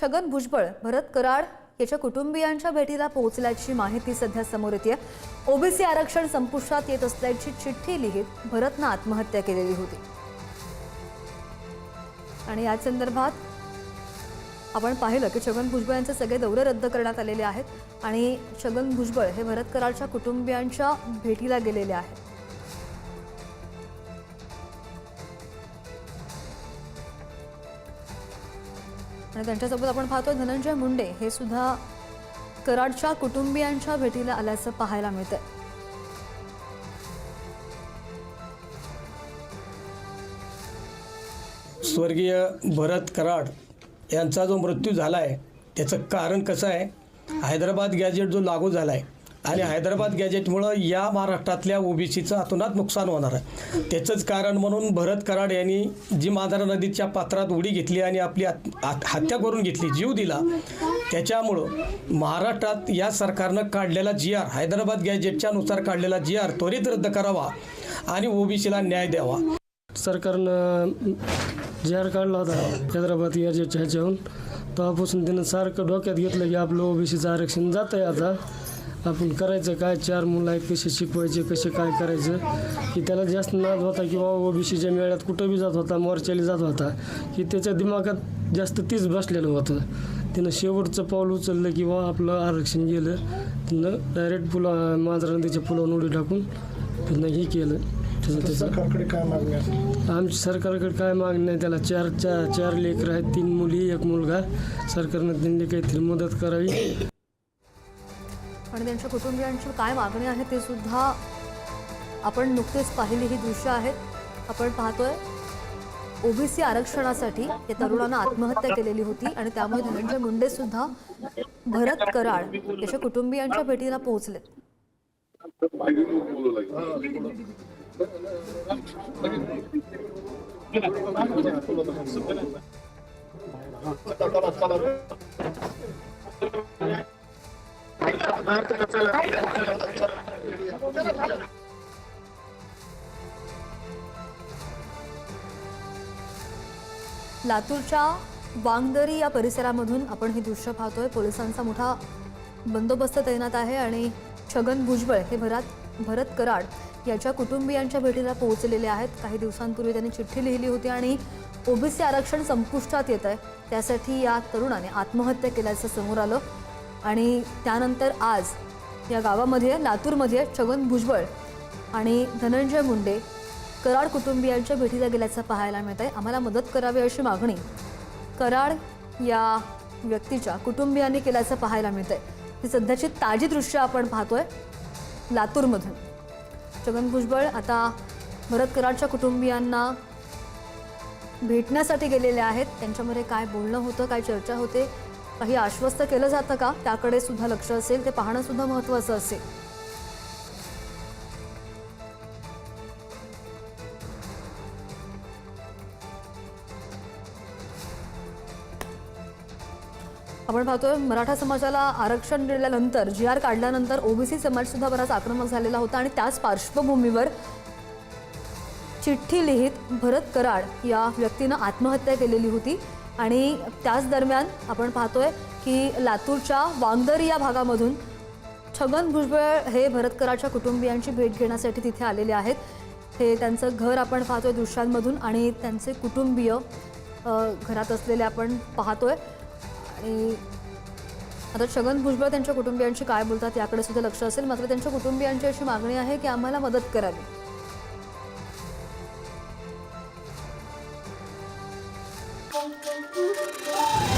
छगन भुजबळ भरत कराड याच्या कुटुंबियांच्या भेटीला पोहोचल्याची माहिती सध्या समोर येते ओबीसी आरक्षण संपुष्टात येत असल्याची चिठ्ठी लिहित भरतनं आत्महत्या केलेली होती. आणि या संदर्भात आपण पाहिलं की छगन भुजबळ यांचे सगळे दौरे रद्द करण्यात आलेले आहेत आणि छगन भुजबळ हे भरत कराडच्या कुटुंबियांच्या भेटीला गेलेले आहेत. आणि त्यांच्यासोबत आपण पाहतो धनंजय मुंडे. हे सुद्धा कराडच्या कुटुंबियांच्या भेटीला आल्याचं पाहायला मिळतं स्वर्गीय भरत कराड यांचा जो मृत्यू झाला आहे त्याचं कारण कसं आहे? हैदराबाद गॅजेट जो लागू झाला आहे आणि हैदराबाद गॅजेटमुळं या महाराष्ट्रातल्या ओबीसीचं अतोनात नुकसान होणार आहे. त्याचंच कारण म्हणून भरत कराड यांनी जी मांजरा नदीच्या पात्रात उडी घेतली आणि आपली आत- हत्या करून घेतली जीव दिला त्याच्यामुळं महाराष्ट्रात या सरकारनं काढलेला जी आर हैदराबाद गॅजेटच्या नुसार काढलेला जी आर त्वरित रद्द करावा आणि ओबीसीला न्याय द्यावा. सरकारनं जी आर काढला होता हैदराबाद गॅजेटच्या ह्याच्याहून तेव्हापासून त्यानं सारखं डोक्यात घेतलं की आपलं ओबीसीचं आरक्षण जात आहे आता. आपण करायचं काय? चार मुलं आहेत कसे शिकवायचे कसे काय करायचं? की त्याला जास्त नाद होता किंवा ओबीसीच्या मेळ्यात कुठं बी जात होता मोर्चाला जात होता की त्याच्या दिमागात जास्त तीच बसलेलं होतं. त्यानं शेवटचं पाऊल उचललं किंवा आपलं आरक्षण गेलं. त्यानं डायरेक्ट पुला मांजरा नदीच्या पुलावरून उडी टाकून त्यानं हे केलं. सरकारकडे काय मागणी आमच्या सरकारकडे काय मागणी नाही त्याला चार चार चार लेकरं आहेत तीन मुली एक मुलगा. सरकारनं त्यांनी काहीतरी मदत करावी. आणि त्यांच्या कुटुंबियांची काय मागणी आहे ते सुद्धा आपण नुकतेच पाहिली ही दृश्य आहेत आपण पाहतोय ओबीसी आरक्षणासाठी या तरुणानं आत्महत्या केलेली होती आणि त्यामुळे धनंजय मुंडे सुद्धा भरत कराड याच्या कुटुंबियांच्या भेटीला पोहोचले. लातूरच्या वांगदरी या परिसरामधून आपण हे दृश्य पाहतोय. पोलिसांचा मोठा बंदोबस्त तैनात आहे आणि छगन भुजबळ हे भरात भरत कराड याच्या कुटुंबियांच्या भेटीला पोहोचलेले आहेत. काही दिवसांपूर्वी त्यांनी चिठ्ठी लिहिली होती आणि ओबीसी आरक्षण संपुष्टात येत आहे त्यासाठी या तरुणाने आत्महत्या केल्याचं समोर आलं. आणि त्यानंतर आज या गावामध्ये लातूरमध्ये छगन भुजबळ आणि धनंजय मुंडे कराड कुटुंबियांच्या भेटीला गेल्याचं पाहायला मिळत आहे आम्हाला मदत करावी अशी मागणी कराड या व्यक्तीच्या कुटुंबियांनी केल्याचं पाहायला मिळत आहे ही सध्याची ताजी दृश्य आपण पाहतोय लातूरमधून. छगन भुजबळ आता भरत कराडच्या कुटुंबियांना भेटण्यासाठी गेलेले आहेत. त्यांच्यामध्ये काय बोलणं होतं काय चर्चा होते काही आश्वस्त केलं जातं का? त्याकडे सुद्धा लक्ष असेल ते पाहणं सुद्धा महत्वाचं असेल. आपण पाहतोय मराठा समाजाला आरक्षण दिल्यानंतर जी आर काढल्यानंतर ओबीसी समाज सुद्धा बराच आक्रमक झालेला होता आणि त्याच पार्श्वभूमीवर चिठ्ठी लिहित भरत कराड या व्यक्तीनं आत्महत्या केलेली होती. आणि त्याच दरम्यान आपण पाहतोय की लातूरच्या वांगदरी या भागामधून छगन भुजबळ हे भरतकराच्या कुटुंबियांची भेट घेण्यासाठी तिथे आलेले आहेत. हे त्यांचं घर आपण पाहतोय दृश्यांमधून आणि त्यांचे कुटुंबीय घरात असलेले आपण पाहतोय. आणि आता छगन भुजबळ त्यांच्या कुटुंबियांशी काय बोलतात याकडे सुद्धा लक्ष असेल. मात्र त्यांच्या कुटुंबियांची अशी मागणी आहे की आम्हाला मदत करावी. Oh, oh, oh, oh, oh.